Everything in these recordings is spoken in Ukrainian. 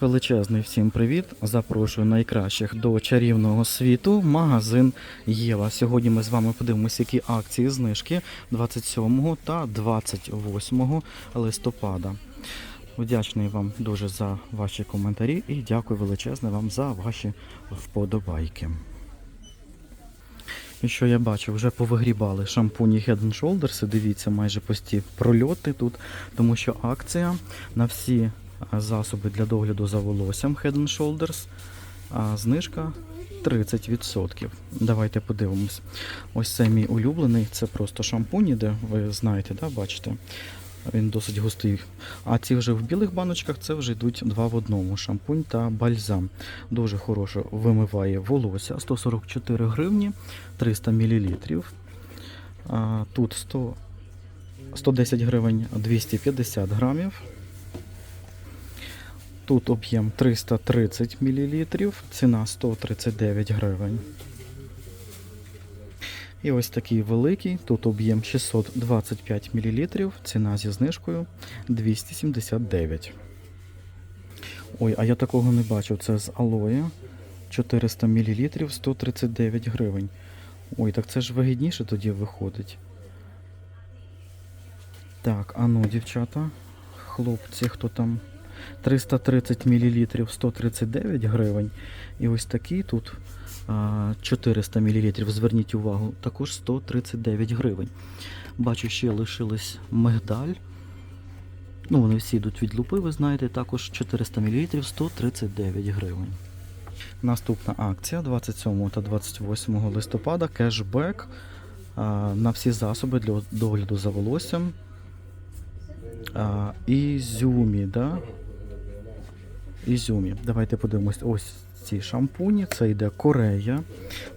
Величезний всім привіт! Запрошую найкращих до чарівного світу. Магазин Єва. Сьогодні ми з вами подивимося, які акції знижки 27 та 28 листопада. Вдячний вам дуже за ваші коментарі і дякую величезне вам за ваші вподобайки. І що я бачу, вже повигрібали шампуні Head and Shoulders. Дивіться, майже пості прольоти тут, тому що акція на всі засоби для догляду за волоссям Head and Shoulders. А знижка 30%. Давайте подивимось. Ось це мій улюблений, це просто шампунь, іде, ви знаєте, да, бачите? Він досить густий. А ці вже в білих баночках це вже йдуть два в одному: шампунь та бальзам. Дуже хороше вимиває волосся. 144 гривні, 300 мл. Тут 100, 110 гривень 250 грамів. Тут об'єм 330 мл, ціна 139 гривень. І ось такий великий, тут об'єм 625 мл, ціна зі знижкою 279. Ой, а я такого не бачив. Це з алоє 400 мл 139 гривень. Ой, так це ж вигідніше тоді виходить. Так, а ну, дівчата, хлопці, хто там 330 мл 139 гривень. І ось такий тут 400 мл, зверніть увагу, також 139 гривень. Бачу, ще лишилась мигдаль. Ну, вони всі йдуть від лупи, ви знаєте, також 400 мл 139 гривень. Наступна акція 27 та 28 листопада кешбек на всі засоби для догляду за волоссям. А, Ізюмі, да? Ізюмі. Давайте подивимось. Ось ці шампуні. Це йде Корея,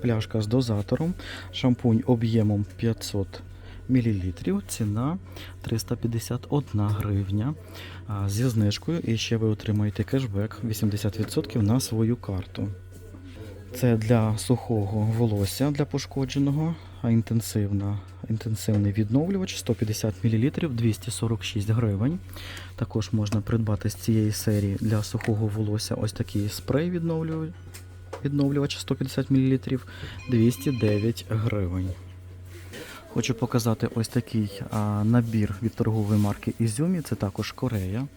пляшка з дозатором. Шампунь об'ємом 500 мл. Ціна 351 гривня зі знижкою. І ще ви отримаєте кешбек 80% на свою карту. Це для сухого волосся для пошкодженого, інтенсивна, інтенсивний відновлювач 150 мл 246 гривень. Також можна придбати з цієї серії для сухого волосся ось такий спрей відновлювач, відновлювач 150 мл 209 гривень. Хочу показати ось такий а, набір від торгової марки Ізюмі. Це також Корея.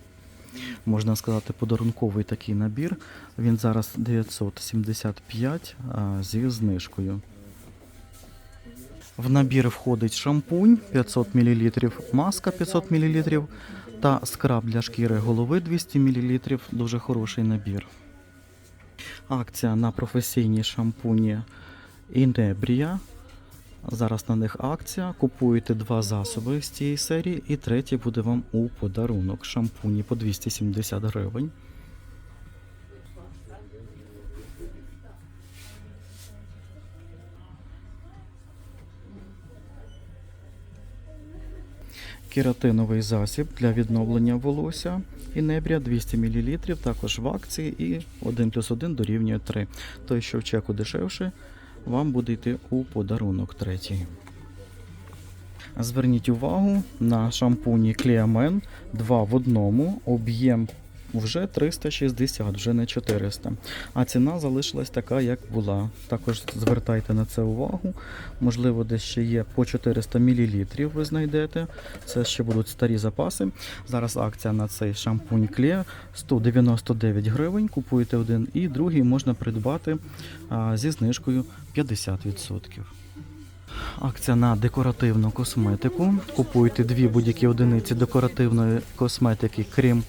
Можна сказати, подарунковий такий набір. Він зараз 975 а, зі знижкою. В набір входить шампунь 500 мл, маска 500 мл та скраб для шкіри голови 200 мл. Дуже хороший набір. Акція на професійні шампуні Інебрія. Зараз на них акція. Купуєте два засоби з цієї серії, і третій буде вам у подарунок. Шампуні по 270 гривень. Кератиновий засіб для відновлення волосся і небря 200 мл, також в акції і 1 плюс 1 дорівнює 3. Той, що в чеку дешевше, вам буде йти у подарунок третій. Зверніть увагу на шампуні Кліамен 2 в одному, об'єм вже 360, вже не 400. А ціна залишилась така, як була. Також звертайте на це увагу. Можливо, десь ще є по 400 мл ви знайдете. Це ще будуть старі запаси. Зараз акція на цей шампунь Кле 199 гривень. Купуєте один і другий можна придбати зі знижкою 50%. Акція на декоративну косметику. Купуйте дві будь-які одиниці декоративної косметики, крім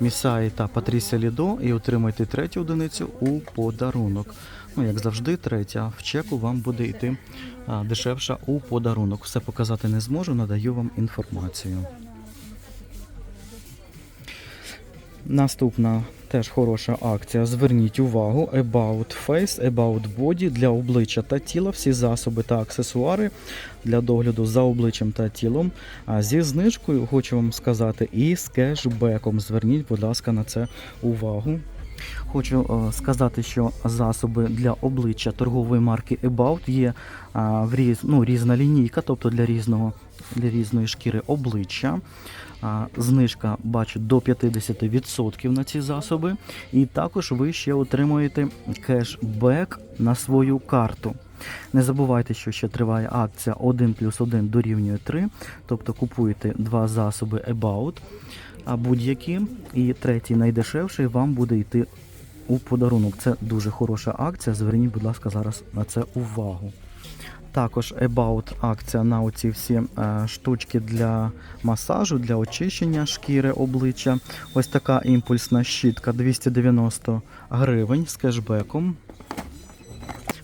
Місаї та Патрісія Лідо, і отримайте третю одиницю у подарунок. Ну, як завжди, третя в чеку вам буде йти дешевша у подарунок. Все показати не зможу, надаю вам інформацію. Наступна теж хороша акція. Зверніть увагу: About Face, About Body для обличчя та тіла, всі засоби та аксесуари для догляду за обличчям та тілом. А зі знижкою хочу вам сказати, і з кешбеком. Зверніть, будь ласка, на це увагу. Хочу е, сказати, що засоби для обличчя торгової марки About є в різ, ну, різна лінійка, тобто для різного для різної шкіри обличчя. Знижка бачу до 50% на ці засоби. І також ви ще отримуєте кешбек на свою карту. Не забувайте, що ще триває акція 1 плюс 1 дорівнює 3, тобто купуєте два засоби About, будь-які, і третій найдешевший вам буде йти у подарунок. Це дуже хороша акція. Зверніть, будь ласка, зараз на це увагу. Також About акція на оці всі е, штучки для масажу, для очищення шкіри обличчя. Ось така імпульсна щітка 290 гривень з кешбеком.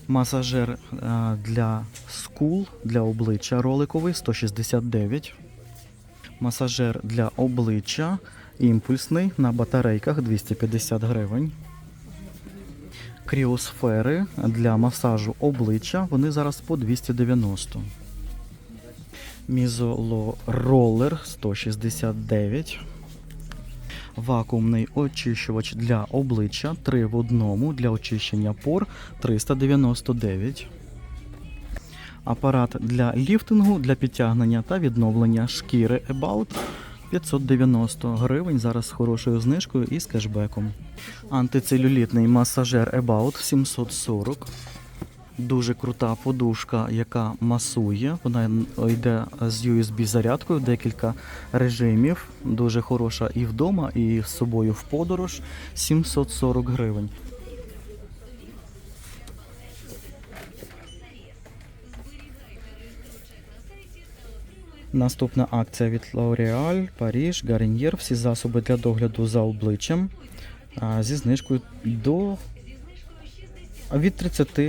Масажер е, для скул, для обличчя роликовий 169. Масажер для обличчя імпульсний на батарейках 250 гривень. Кріосфери для масажу обличчя вони зараз по 290. Мізолоролер 169. Вакуумний очищувач для обличчя 3 в одному для очищення пор 399. Апарат для ліфтингу для підтягнення та відновлення шкіри About 590 гривень. Зараз з хорошою знижкою і з кешбеком. Антицелюлітний масажер About 740. Дуже крута подушка, яка масує. Вона йде з USB зарядкою, декілька режимів. Дуже хороша і вдома, і з собою в подорож. 740 гривень. Наступна акція від L'Oréal, Паріж, Garnier. Всі засоби для догляду за обличчям зі знижкою до від 30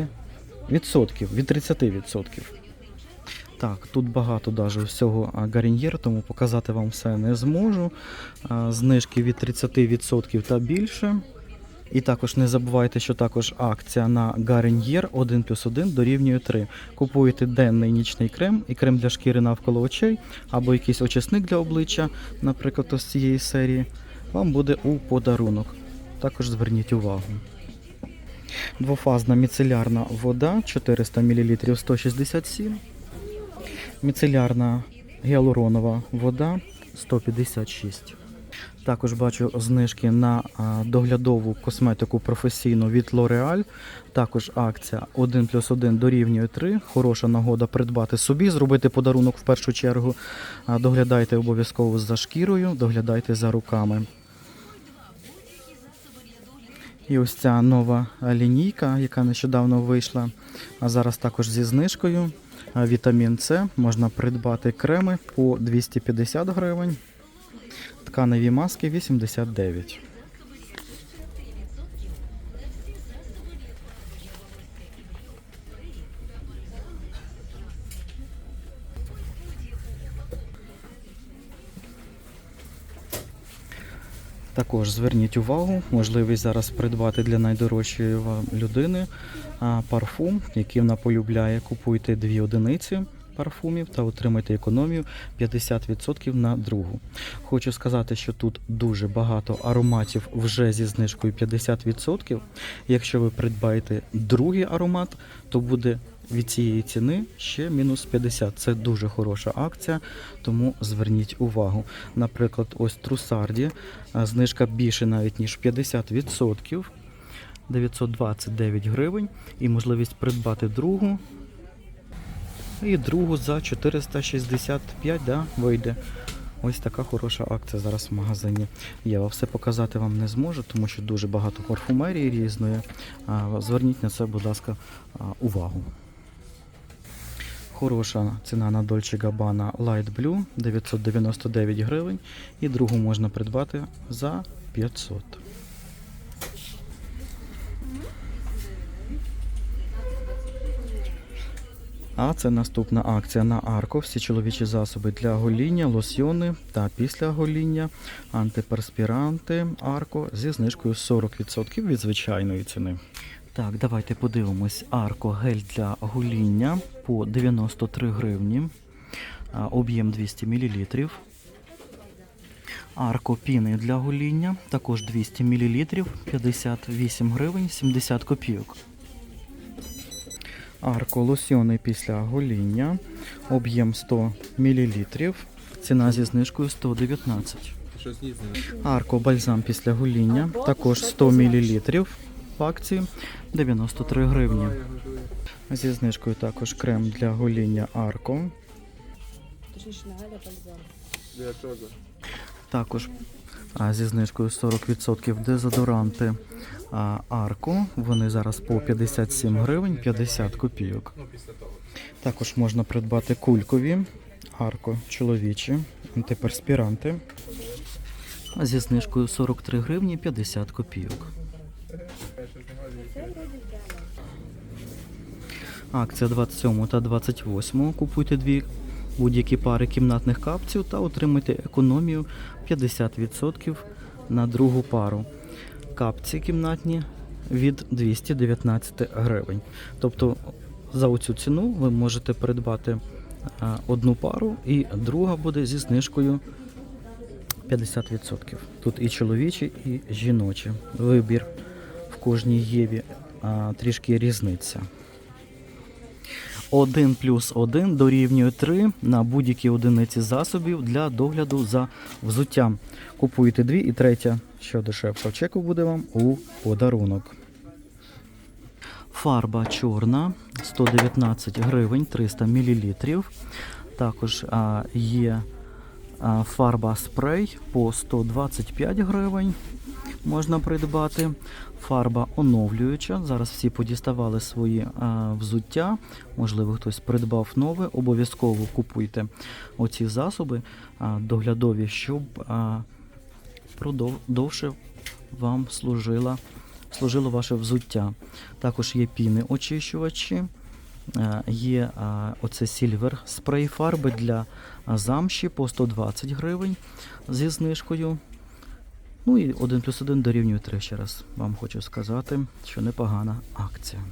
відсотків. Від 30 відсотків. Так, тут багато даже всього а, тому показати вам все не зможу. Знижки від 30% та більше. І також не забувайте, що також акція на Garnier 1 плюс 1 дорівнює 3. Купуєте денний нічний крем і крем для шкіри навколо очей, або якийсь очисник для обличчя, наприклад, ось цієї серії, вам буде у подарунок. Також зверніть увагу. Двофазна міцелярна вода 400 мл 167. Міцелярна гіалуронова вода 156. Також бачу знижки на доглядову косметику професійну від L'Oreal. Також акція 1 плюс 1 дорівнює 3. Хороша нагода придбати собі, зробити подарунок в першу чергу. Доглядайте обов'язково за шкірою, доглядайте за руками. І ось ця нова лінійка, яка нещодавно вийшла, а зараз також зі знижкою. Вітамін С можна придбати креми по 250 гривень. Тканеві маски 89. Також зверніть увагу, можливість зараз придбати для найдорожчої вам людини парфум, який вона полюбляє. Купуйте дві одиниці парфумів та отримайте економію 50% на другу. Хочу сказати, що тут дуже багато ароматів вже зі знижкою 50%. Якщо ви придбаєте другий аромат, то буде від цієї ціни ще мінус 50. Це дуже хороша акція, тому зверніть увагу. Наприклад, ось Трусарді, знижка більше навіть ніж 50%. 929 гривень і можливість придбати другу і другу за 465 да, вийде. Ось така хороша акція зараз в магазині. Я все показати вам не зможу, тому що дуже багато парфумерії різної. Зверніть на це, будь ласка, увагу. Хороша ціна на Dolce Gabbana Light Blue 999 гривень. І другу можна придбати за 500. А це наступна акція на Арко. Всі чоловічі засоби для гоління, лосьйони та після гоління, антиперспіранти Арко зі знижкою 40% від звичайної ціни. Так, давайте подивимось. Арко гель для гоління по 93 гривні, об'єм 200 мл. Арко піни для гоління, також 200 мл, 58 гривень, 70 копійок. Арко лосьони після гоління, об'єм 100 мл. Ціна зі знижкою 119. Арко бальзам після гоління, також 100 мл в акції 93 гривні. Зі знижкою також крем для гоління Арко. Для чого? Також зі знижкою 40% дезодоранти а, Арко. Вони зараз по 57 гривень 50 копійок. Також можна придбати кулькові Арко чоловічі, антиперспіранти. Зі знижкою 43 гривні 50 копійок. Акція 27 та 28. Купуйте дві будь-які пари кімнатних капців та отримуйте економію 50% на другу пару. Капці кімнатні від 219 гривень. Тобто за оцю ціну ви можете придбати одну пару, і друга буде зі знижкою 50%. Тут і чоловічі, і жіночі. Вибір в кожній єві а, трішки різниця. 1 плюс 1 дорівнює 3 на будь-якій одиниці засобів для догляду за взуттям. Купуєте дві і третя, що дешевше в чеку буде вам у подарунок. Фарба чорна 119 гривень 300 мл. Також а, є фарба спрей по 125 гривень. Можна придбати. Фарба оновлююча. Зараз всі подіставали свої а, взуття. Можливо, хтось придбав нове. Обов'язково купуйте оці засоби а, доглядові, щоб а, продов, довше вам служила, служило ваше взуття. Також є піни очищувачі. Е, Є оце сільвер спрей фарби для замші по 120 гривень зі знижкою. Ну і 1 плюс 1 дорівнює 3 ще раз. Вам хочу сказати, що непогана акція.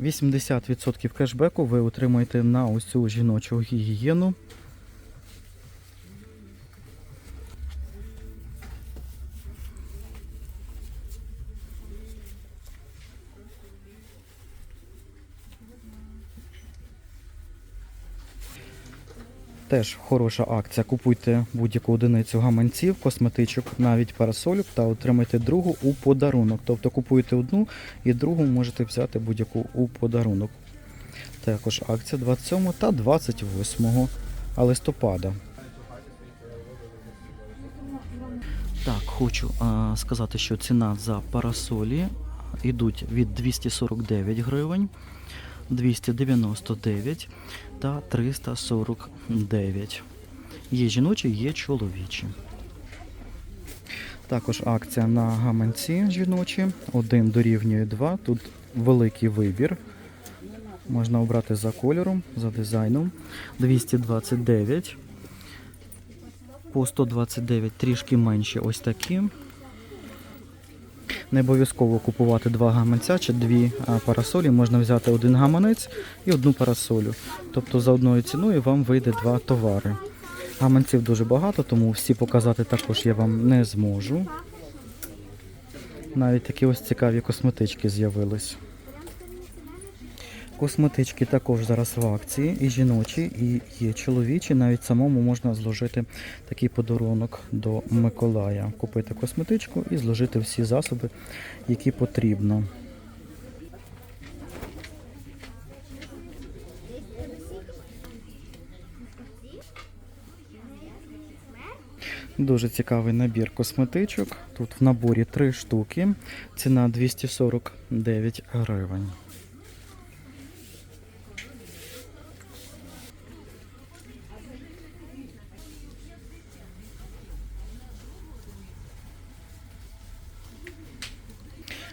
«80% кешбеку ви отримаєте на ось цю жіночу гігієну. Теж хороша акція. Купуйте будь-яку одиницю гаманців, косметичок, навіть парасольок та отримайте другу у подарунок. Тобто купуєте одну і другу можете взяти будь-яку у подарунок. Також акція 27 та 28 листопада. Так, хочу а, сказати, що ціна за парасолі йдуть від 249 гривень, 299 та 349. Є жіночі, є чоловічі. Також акція на гаманці жіночі. Один дорівнює 2. Тут великий вибір. Можна обрати за кольором, за дизайном. 229. По 129 трішки менші ось такі. Не обов'язково купувати два гаманця чи дві парасолі. Можна взяти один гаманець і одну парасолю. Тобто за одною ціною вам вийде два товари. Гаманців дуже багато, тому всі показати також я вам не зможу. Навіть такі ось цікаві косметички з'явились. Косметички також зараз в акції, і жіночі, і є чоловічі. Навіть самому можна зложити такий подарунок до Миколая. Купити косметичку і зложити всі засоби, які потрібно. Дуже цікавий набір косметичок. Тут в наборі три штуки. Ціна 249 гривень.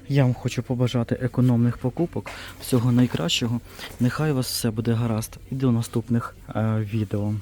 Я вам хочу побажати економних покупок, всього найкращого. Нехай у вас все буде гаразд. І до наступних е, відео.